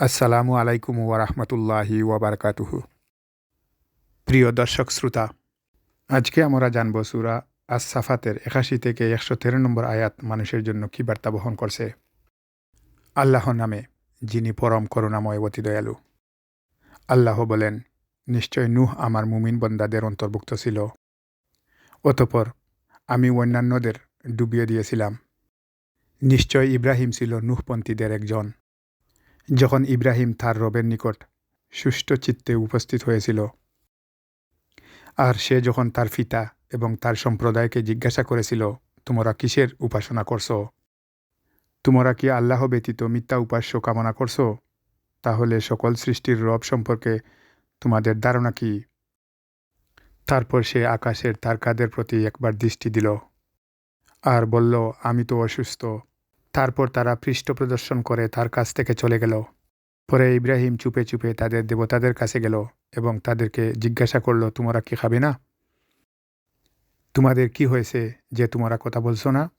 আসসালামু আলাইকুম ওয়ারহমতুল্লাহি ওয়াবারকাতুহু প্রিয় দর্শক, শ্রোতা, আজকে আমরা জানব সুরা সাফাতের একাশি থেকে একশো তেরো নম্বর আয়াত মানুষের জন্য কী বার্তা বহন করছে। আল্লাহ নামে, যিনি পরম করুণাময় অতি দয়ালু আল্লাহ বলেন, নিশ্চয় নুহ আমার মুমিন বন্দাদের অন্তর্ভুক্ত ছিল। অতপর আমি অন্যান্যদের ডুবিয়ে দিয়েছিলাম। নিশ্চয় ইব্রাহিম ছিল নুহপন্থীদের একজন। যখন ইব্রাহিম তার রবের নিকট সুষ্ঠু চিত্তে উপস্থিত হয়েছিল, আর সে যখন তার পিতা এবং তার সম্প্রদায়কে জিজ্ঞাসা করেছিল, তোমরা কিসের উপাসনা করছ? তোমরা কি আল্লাহ ব্যতীত মিথ্যা উপাস্য কামনা করছ? তাহলে সকল সৃষ্টির রব সম্পর্কে তোমাদের ধারণা কি? তারপর সে আকাশের তারকাদের প্রতি একবার দৃষ্টি দিল, আর বলল, আমি তো অসুস্থ তারপর তারা পৃষ্ঠ প্রদর্শন করে তার কাছ থেকে চলে গেল। পরে ইব্রাহিম চুপে চুপে তাদের দেবতাদের কাছে গেল এবং তাদেরকে জিজ্ঞাসা করল, তোমরা কি খাবে না? তোমাদের কি হয়েছে যে তোমরা কথা বলছো না?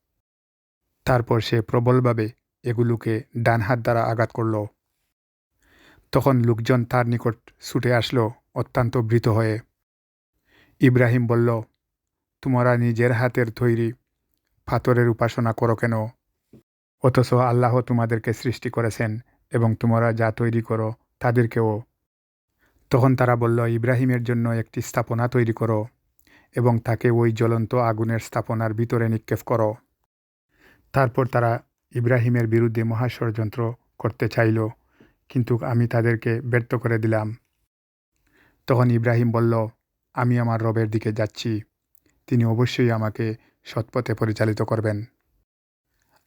তারপর সে প্রবলভাবে এগুলোকে ডান হাত দ্বারা আঘাত করল। তখন লোকজন তার নিকট ছুটে আসলো, অত্যন্ত ভৃত হয়ে। ইব্রাহিম বলল, তোমরা নিজের হাতের তৈরি পাথরের উপাসনা করো কেন? অথচ আল্লাহ তোমাদেরকে সৃষ্টি করেছেন এবং তোমরা যা তৈরি করো, তাদেরকেও। তখন তারা বলল, ইব্রাহিমের জন্য একটি স্থাপনা তৈরি করো এবং তাকে ওই জ্বলন্ত আগুনের স্থাপনার ভিতরে নিক্ষেপ করো। তারপর তারা ইব্রাহিমের বিরুদ্ধে মহাষড়যন্ত্র করতে চাইল, কিন্তু আমি তাদেরকে ব্যর্থ করে দিলাম। তখন ইব্রাহিম বলল, আমি আমার রবের দিকে যাচ্ছি। তিনি অবশ্যই আমাকে সৎপথে পরিচালিত করবেন।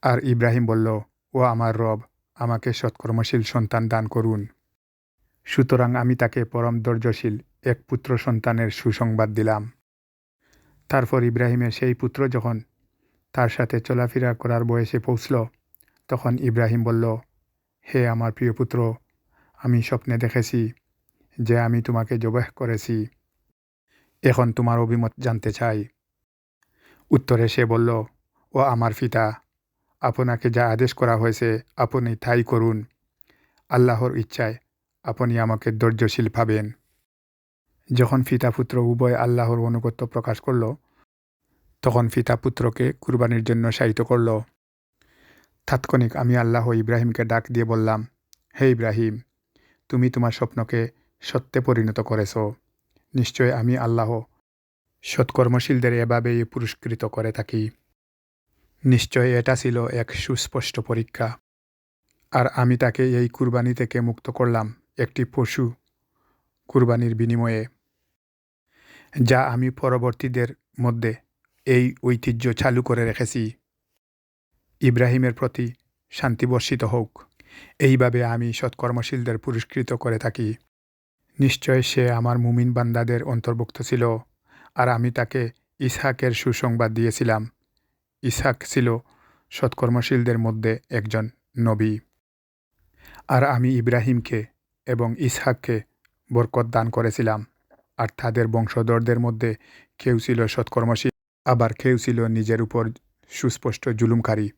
আর ইব্রাহিম বলল, ও আমার রব, আমাকে সৎকর্মশীল সন্তান দান করুন। সুতরাং আমি তাকে পরম ধৈর্যশীল, এক পুত্র সন্তানের সুসংবাদ দিলাম। তারপর ইব্রাহিমের সেই পুত্র যখন তার সাথে চলাফেরা করার বয়সে পৌঁছল, তখন ইব্রাহিম বলল, হে আমার প্রিয় পুত্র, আমি স্বপ্নে দেখেছি যে আমি তোমাকে জবাহ করেছি। এখন তোমার অভিমত জানতে চাই। উত্তরে সে বলল, ও আমার পিতা আপনাকে যা আদেশ করা হয়েছে, আপনি তাই করুন। আল্লাহর ইচ্ছায় আপনি আমাকে ধৈর্যশীল পাবেন যখন ফিতা পুত্র উভয় আল্লাহর অনুগত্য প্রকাশ করল, তখন ফিতা পুত্রকে কুরবানির জন্য সাহিত্য করল। তাৎক্ষণিক আমি আল্লাহ ইব্রাহিমকে ডাক দিয়ে বললাম, হে ইব্রাহিম, তুমি তোমার স্বপ্নকে সত্যে পরিণত করেছ। নিশ্চয় আমি আল্লাহ সৎকর্মশীলদের এভাবেই পুরস্কৃত করে থাকি। নিশ্চয় এটা ছিল এক সুস্পষ্ট পরীক্ষা। আর আমি তাকে এই কুরবানি থেকে মুক্ত করলাম একটি পশু কুরবানির বিনিময়ে। যা আমি পরবর্তীদের মধ্যে এই ঐতিহ্য চালু করে রেখেছি। ইব্রাহিমের প্রতি শান্তি বর্ষিত হোক। এইভাবে আমি সৎকর্মশীলদের পুরস্কৃত করে থাকি। নিশ্চয় সে আমার মুমিন বান্দাদের অন্তর্ভুক্ত ছিল। আর আমি তাকে ইসহাকের সুসংবাদ দিয়েছিলাম। ইসহাক ছিল সৎকর্মশীলদের মধ্যে একজন নবী। আর আমি ইব্রাহিমকে এবং ইসহাককে বরকত দান করেছিলাম। আর তাদের বংশধরদের মধ্যে কেউ ছিল সৎকর্মশীল, আবার কেউ ছিল নিজের উপর সুস্পষ্ট জুলুমকারী।